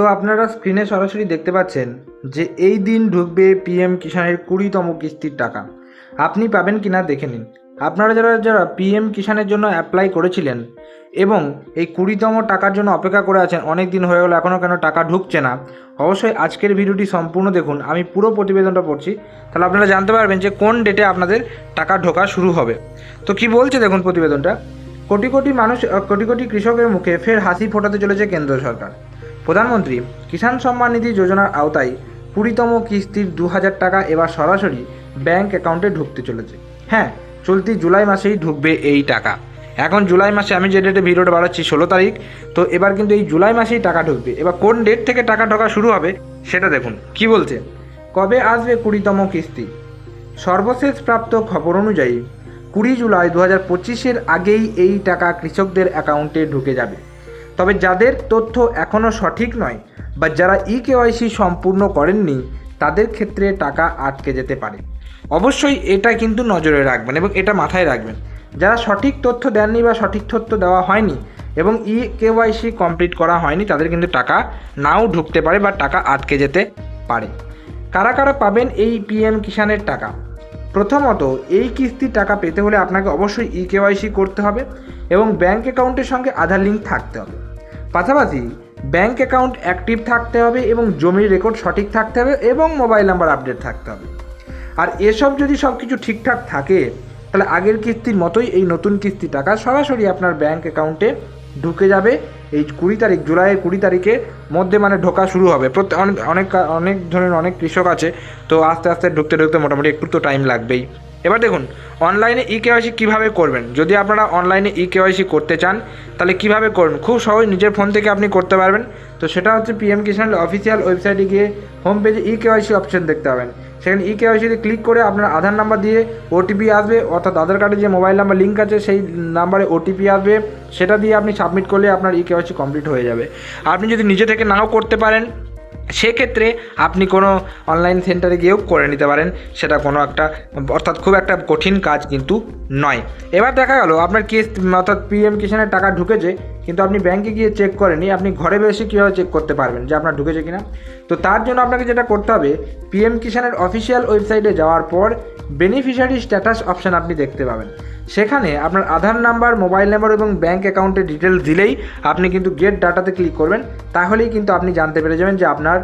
তো আপনারা স্ক্রিনে সরাসরি দেখতে পাচ্ছেন যে এই দিন ঢুকবে পিএম কিষাণের কুড়িতম কিস্তির টাকা। আপনি পাবেন কিনা দেখে নিন। আপনারা যারা যারা পিএম কিষাণের জন্য অ্যাপ্লাই করেছিলেন এবং এই কুড়িতম টাকার জন্য অপেক্ষা করে আছেন, অনেক দিন হয়ে গেলো এখনও কেন টাকা ঢুকছে না, অবশ্যই আজকের ভিডিওটি সম্পূর্ণ দেখুন। আমি পুরো প্রতিবেদনটা পড়ছি। তাহলে আপনারা জানতে পারবেন যে কোন ডেটে আপনাদের টাকা ঢোকা শুরু হবে। তো কি বলছে দেখুন প্রতিবেদনটা? কোটি কোটি মানুষ, কোটি কোটি কৃষকের মুখে ফের হাসি ফোটাতে চলেছে কেন্দ্র সরকার। প্রধানমন্ত্রী কিষাণ সম্মান নিধি যোজনার আওতায় কুড়িতম কিস্তির দু হাজার টাকা এবার সরাসরি ব্যাংক অ্যাকাউন্টে ঢুকতে চলেছে। হ্যাঁ চলতি জুলাই মাসেই ঢুকবে এই টাকা। এখন জুলাই মাসে আমি যে ডেটে ভিডিওটা বাড়াচ্ছি ষোলো তারিখ, তো এবার কিন্তু এই জুলাই মাসেই টাকা ঢুকবে। এবার কোন ডেট থেকে টাকা ঢোকা শুরু হবে সেটা দেখুন। কি বলছে? কবে আসবে কুড়িতম কিস্তি? সর্বশেষ প্রাপ্ত খবর অনুযায়ী কুড়ি জুলাই দু হাজার পঁচিশের আগেই এই টাকা কৃষকদের অ্যাকাউন্টে ঢুকে যাবে। তবে যাদের তথ্য এখনও সঠিক নয় বা যারা ই কেওয়াইসি সম্পূর্ণ করেননি, তাদের ক্ষেত্রে টাকা আটকে যেতে পারে। অবশ্যই এটা কিন্তু নজরে রাখবেন এবং এটা মাথায় রাখবেন। যারা সঠিক তথ্য দেননি বা সঠিক তথ্য দেওয়া হয়নি এবং ই কেওয়াইসি কমপ্লিট করা হয়নি, তাদের কিন্তু টাকা নাও ঢুকতে পারে বা টাকা আটকে যেতে পারে। কারা কারা পাবেন এই পিএম কিষাণের টাকা? প্রথমত, এই কিস্তির টাকা পেতে হলে আপনাকে অবশ্যই ই কেওয়াইসি করতে হবে এবং ব্যাংক অ্যাকাউন্টের সঙ্গে আধার লিঙ্ক থাকতে হবে। পাশাপাশি ব্যাঙ্ক অ্যাকাউন্ট অ্যাক্টিভ থাকতে হবে এবং জমির রেকর্ড সঠিক থাকতে হবে এবং মোবাইল নাম্বার আপডেট থাকতে হবে। আর এসব যদি সব কিছু ঠিকঠাক থাকে, তাহলে আগের কিস্তির মতোই এই নতুন কিস্তি টাকা সরাসরি আপনার ব্যাঙ্ক অ্যাকাউন্টে ঢুকে যাবে। এই কুড়ি তারিখ জুলাইয়ের কুড়ি তারিখের মধ্যে মানে ঢোকা শুরু হবে। প্রত্যেক অনেক অনেক ধরনের অনেক কৃষক আছে, তো আস্তে আস্তে ঢুকতে ঢুকতে মোটামুটি একটু তো টাইম লাগবেই। এবার দেখুন অনলাইনে ই কেওয়াইসি কীভাবে করবেন? যদি আপনারা অনলাইনে ই কেওয়াইসি করতে চান, তাহলে কীভাবে করবেন খুব সহজ, নিজের ফোন থেকে আপনি করতে পারবেন। তো সেটা হচ্ছে পিএম কিষাণের অফিসিয়াল ওয়েবসাইটে গিয়ে হোম পেজে ই কেওয়াইসি অপশন দেখতে পাবেন। সেখানে ই কেওয়াইসিতে ক্লিক করে আপনার আধার নাম্বার দিয়ে ওটিপি আসবে, অর্থাৎ আধার কার্ডে যে মোবাইল নাম্বার লিঙ্ক আছে, সেই নাম্বারে ওটিপি আসবে। সেটা দিয়ে আপনি সাবমিট করলে আপনার ই কেওয়াইসি কমপ্লিট হয়ে যাবে। আপনি যদি নিজে থেকে নাও করতে পারেন সেক্ষেত্রে আপনি কোনো অনলাইন সেন্টারে গিয়েও করে নিতে পারেন। সেটা কোনো একটা, অর্থাৎ খুব একটা কঠিন কাজ কিন্তু নয়। এবার দেখা গেল, আপনার কেস অর্থাৎ পিএম কিষানের টাকা ঢুকেছে, কিন্তু আপনি ব্যাংকে গিয়ে চেক করেনি আপনি ঘরে বসে কীভাবে চেক করতে পারবেন যে আপনার ঢুকেছে কিনা? তো তার জন্য আপনাকে যেটা করতে হবে পিএম কিষানের অফিসিয়াল ওয়েবসাইটে যাওয়ার পর বেনিফিশিয়ারি স্ট্যাটাস অপশান আপনি দেখতে পাবেন। সেখানে আপনার আধার নাম্বার মোবাইল নাম্বার এবং ব্যাঙ্ক অ্যাকাউন্টের ডিটেলস দিলেই আপনি কিন্তু গেট ডাটাতে ক্লিক করবেন। তাহলেই কিন্তু আপনি জানতে পেরে যাবেন যে আপনার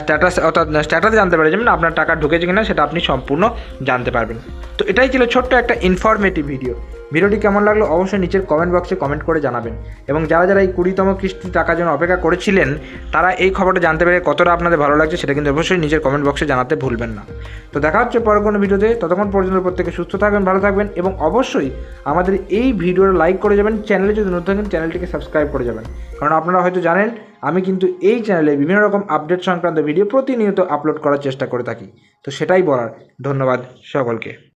স্ট্যাটাস অর্থাৎ স্ট্যাটাসে জানতে পারে যেমন আপনার টাকা ঢুকেছে কিনা, সেটা আপনি সম্পূর্ণ জানতে পারবেন। তো এটাই ছিল ছোট্ট একটা ইনফরমেটিভ ভিডিও ভিডিওটি কেমন লাগল অবশ্যই নিচের কমেন্ট বক্সে কমেন্ট করে জানাবেন। এবং যারা যারা এই কুড়িতম কিস্তি টাকার জন্য অপেক্ষা করেছিলেন, তারা এই খবরটা জানতে পেরে কতটা আপনাদের ভালো লাগছে সেটা কিন্তু অবশ্যই নিজের কমেন্ট বক্সে জানাতে ভুলবেন না। তো দেখা হচ্ছে পরের কোনো ভিডিওতে, ততক্ষণ পর্যন্ত প্রত্যেকে সুস্থ থাকবেন, ভালো থাকবেন এবং অবশ্যই আমাদের এই ভিডিওটা লাইক করে যাবেন। চ্যানেলে যদি নতুন থাকেন, চ্যানেলটিকে সাবস্ক্রাইব করে যাবেন। কারণ আপনারা হয়তো জানেন, আমি কিন্তু এই চ্যানেলে বিভিন্ন রকম আপডেট সংক্রান্ত ভিডিও প্রতিনিয়ত আপলোড করার চেষ্টা করে থাকি। তো সেটাই বলার। ধন্যবাদ সকলকে।